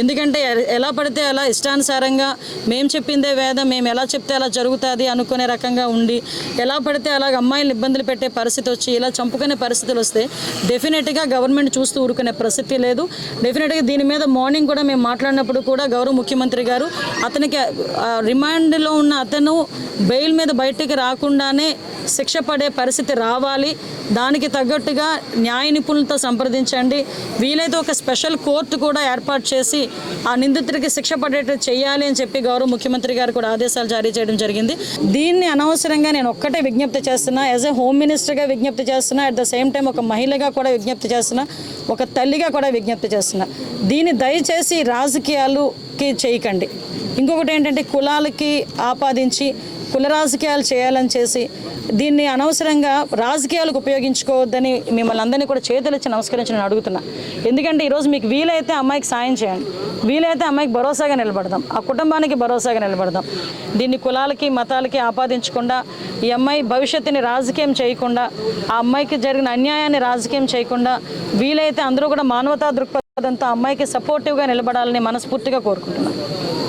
ఎందుకంటే ఎలా పడితే అలా ఇష్టానుసారంగా మేము చెప్పిందే వేదం మేము ఎలా చెప్తే అలా జరుగుతుంది అనుకునే రకంగా ఉండి ఎలా పడితే అలాగ అమ్మాయిలను ఇబ్బందులు పెట్టే పరిస్థితి వచ్చి ఇలా చంపుకునే పరిస్థితులు వస్తే డెఫినెట్గా గవర్నమెంట్ చూస్తూ ఊరుకునే ప్రసక్తి లేదు. డెఫినెట్గా దీని మీద మార్నింగ్ కూడా మేము మాట్లాడినప్పుడు కూడా గౌరవ ముఖ్యమంత్రి గారు అతనికి రిమాండ్లో ఉన్న అతను బెయిల్ మీద బయటికి రాకుండానే శిక్ష పడే పరిస్థితి రావాలి. దానికి తగ్గట్టుగా న్యాయ నిపుణులతో సంప్రదించండి. వీలైతే ఒక స్పెషల్ కోర్టు కూడా ఏర్పాటు చేసి ఆ నిందితుడికి శిక్ష పడేట్టు చేయాలి అని చెప్పి గౌరవ ముఖ్యమంత్రి గారు కూడా ఆదేశాలు జారీ చేయడం జరిగింది. దీన్ని అనవసరంగా నేను ఒక్కటే విజ్ఞప్తి చేస్తున్నా. యాజ్ ఏ హోమ్ మినిస్టర్గా విజ్ఞప్తి చేస్తున్నా. అట్ ద సేమ్ టైం ఒక మహిళగా కూడా విజ్ఞప్తి చేస్తున్నా. ఒక తల్లిగా కూడా విజ్ఞప్తి చేస్తున్నా. దీన్ని దయచేసి రాజకీయాలుకి చేయకండి. ఇంకొకటి ఏంటంటే కులాలకి ఆపాదించి కుల రాజకీయాలు చేయాలని చేసి దీన్ని అనవసరంగా రాజకీయాలకు ఉపయోగించుకోవద్దని మిమ్మల్ని అందరినీ కూడా చేతులెచ్చి నమస్కరించి నేను అడుగుతున్నా. ఎందుకంటే ఈరోజు మీకు వీలైతే అమ్మాయికి సాయం చేయండి. వీలైతే అమ్మాయికి భరోసాగా నిలబడదాం. ఆ కుటుంబానికి భరోసాగా నిలబడదాం. దీన్ని కులాలకి మతాలకి ఆపాదించకుండా ఈ అమ్మాయి భవిష్యత్తుని రాజకీయం చేయకుండా ఆ అమ్మాయికి జరిగిన అన్యాయాన్ని రాజకీయం చేయకుండా వీలైతే అందరూ కూడా మానవతా దృక్పథంతో అమ్మాయికి సపోర్టివ్గా నిలబడాలని మనస్ఫూర్తిగా కోరుకుంటున్నాను.